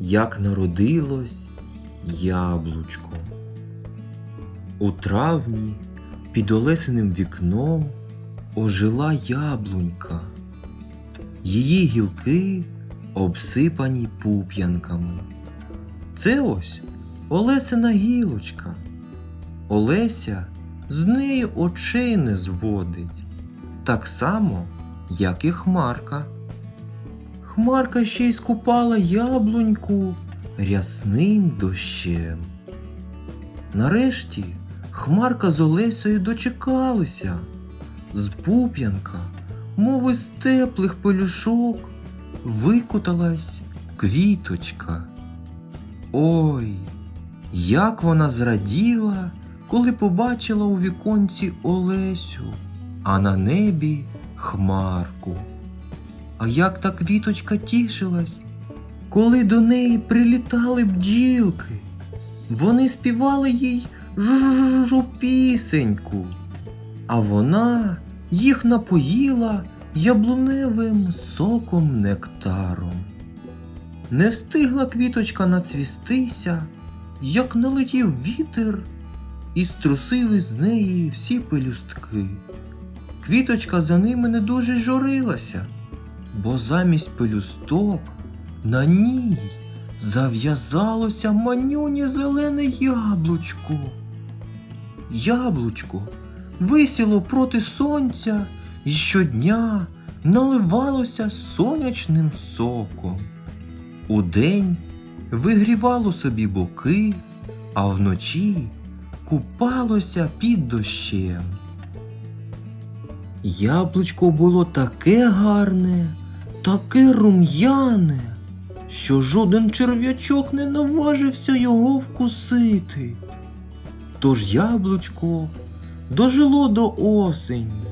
як народилось яблучко. У травні під Олесиним вікном ожила яблунька. Її гілки обсипані пуп'янками. Це ось Олесина гілочка. Олеся з неї очей не зводить, так само, як і Хмарка. Хмарка ще й скупала яблуньку рясним дощем. Нарешті Хмарка з Олесею дочекалися. З пуп'янка, мов із теплих пелюшок, викуталась квіточка. Ой, як вона зраділа, коли побачила у віконці Олесю, а на небі хмарку. А як та квіточка тішилась, коли до неї прилітали бджілки. Вони співали їй жу пісеньку, а вона їх напоїла яблуневим соком нектаром. Не встигла квіточка нацвістися, як налетів вітер і струсив із неї всі пелюстки. Квіточка за ними не дуже журилася, бо замість пелюсток на ній зав'язалося манюнє зелене яблучко. Яблучко висіло проти сонця і щодня наливалося сонячним соком. Удень вигрівало собі боки, а вночі купалося під дощем. Яблучко було таке гарне, таке рум'яне, що жоден черв'ячок не наважився його вкусити. Тож яблучко дожило до осені.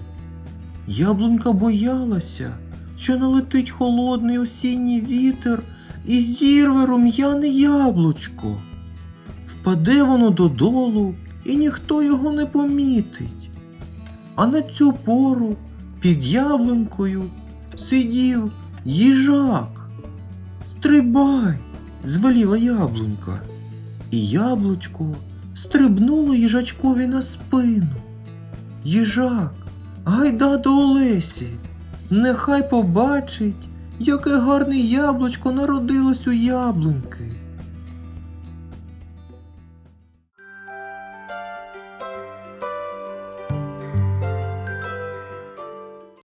Яблунька боялася, що налетить холодний осінній вітер і зірве рум'яне яблучко. Впаде воно додолу, і ніхто його не помітить. А на цю пору під яблунькою сидів їжак. Стрибай, звеліла яблунька. І яблучко стрибнуло їжачкові на спину. Їжак, гайда до Олесі, нехай побачить, яке гарне яблучко народилось у яблуньки.